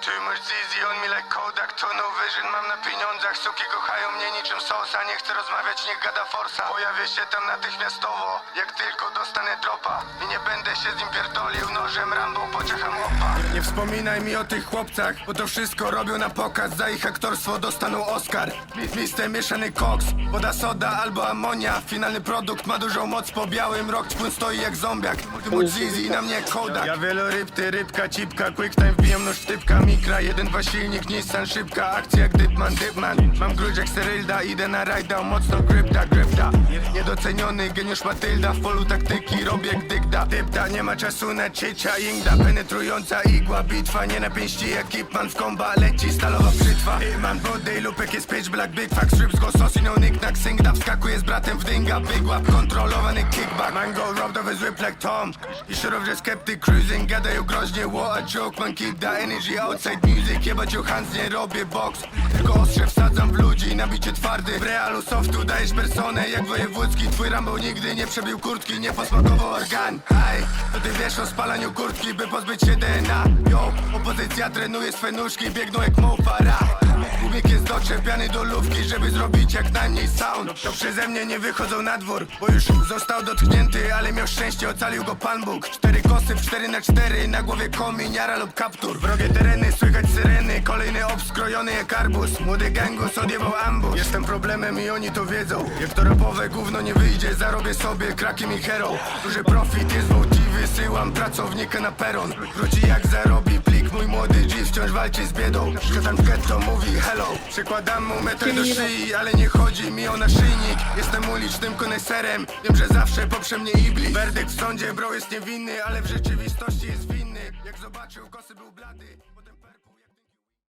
Too much easy on me like Kodak Tunnel vision mam na pieniądzach. Suki kochają mnie niczym sosa Nie chcę rozmawiać, niech gada forsa. Pojawię się tam natychmiastowo Jak tylko dostanę dropa. I nie będę się z nim pierdolił Nożem Rambo pociacham łopa Nie wspominaj mi o tych chłopcach Bo to wszystko robią na pokaz. Za ich aktorstwo dostaną Oscar. Mister mieszany koks Woda soda albo amonia. Finalny produkt ma dużą moc Po białym rok ćpun stoi jak zombiak. Mu Zizi na mnie Kodak. Ja wieloryb, ty rybka, cipka Quick time wbijam nóż sztypka Mikra, jeden, dwa silnik, Nissan Szybka akcja jak Dipman, Dipman. Mam gruź jak Serylda, idę na rajda Mocno grypta, grypta. Niedoceniony geniusz Matylda W polu taktyki robię jak dygda Dypta, nie ma czasu na ciecia Ingda, penetrująca igła Bitwa, nie na pięści jak Kipman W komba leci stalowa brzytwa Hitman, body, lupek jest pitch black Big fuck, strips, go sosi, no knick-knack Singda, wskakuje z bratem w dynga. Big łap, kontrolowany kickback. Mango, his whip like Tom. I kept it cruising Gadają groźnie, what a joke Man, keep that energy outside music Jebać Johans, nie robię box Tylko ostrze wsadzam w ludzi Nabicie twardy, w realu softu Dajesz personę jak wojewódzki. Twój Rambo nigdy nie przebił kurtki Nie posmakował organ. Hej, to ty wiesz o spalaniu kurtki By pozbyć się DNA Yo, opozycja trenuje swe nóżki Biegną jak Mofara Kubik jest doczepiany do lówki, żeby zrobić jak najmniej sound. To przeze mnie nie wychodzą na dwór, bo już został dotknięty Ale miał szczęście, ocalił go Pan Bóg. Cztery kosy w 4 na 4 na głowie kominiara lub kaptur. Wrogie tereny, słychać syreny, kolejny obskrojony jak arbus. Młody gangus odjebał ambus Jestem problemem i oni to wiedzą. Jak to rapowe gówno nie wyjdzie, zarobię sobie krakiem i hero Duży profit jest wołci, wysyłam pracownika na peron. Wróci jak zarobi mój młody G wciąż walczy z biedą. Szatan w getto mówi hello. Przykładam mu metę do szyi, ale nie chodzi mi o naszyjnik. Jestem ulicznym koneserem, wiem, że zawsze poprze mnie iblis. Werdykt w sądzie, bro jest niewinny, ale w rzeczywistości jest winny. Jak zobaczył kosy był blady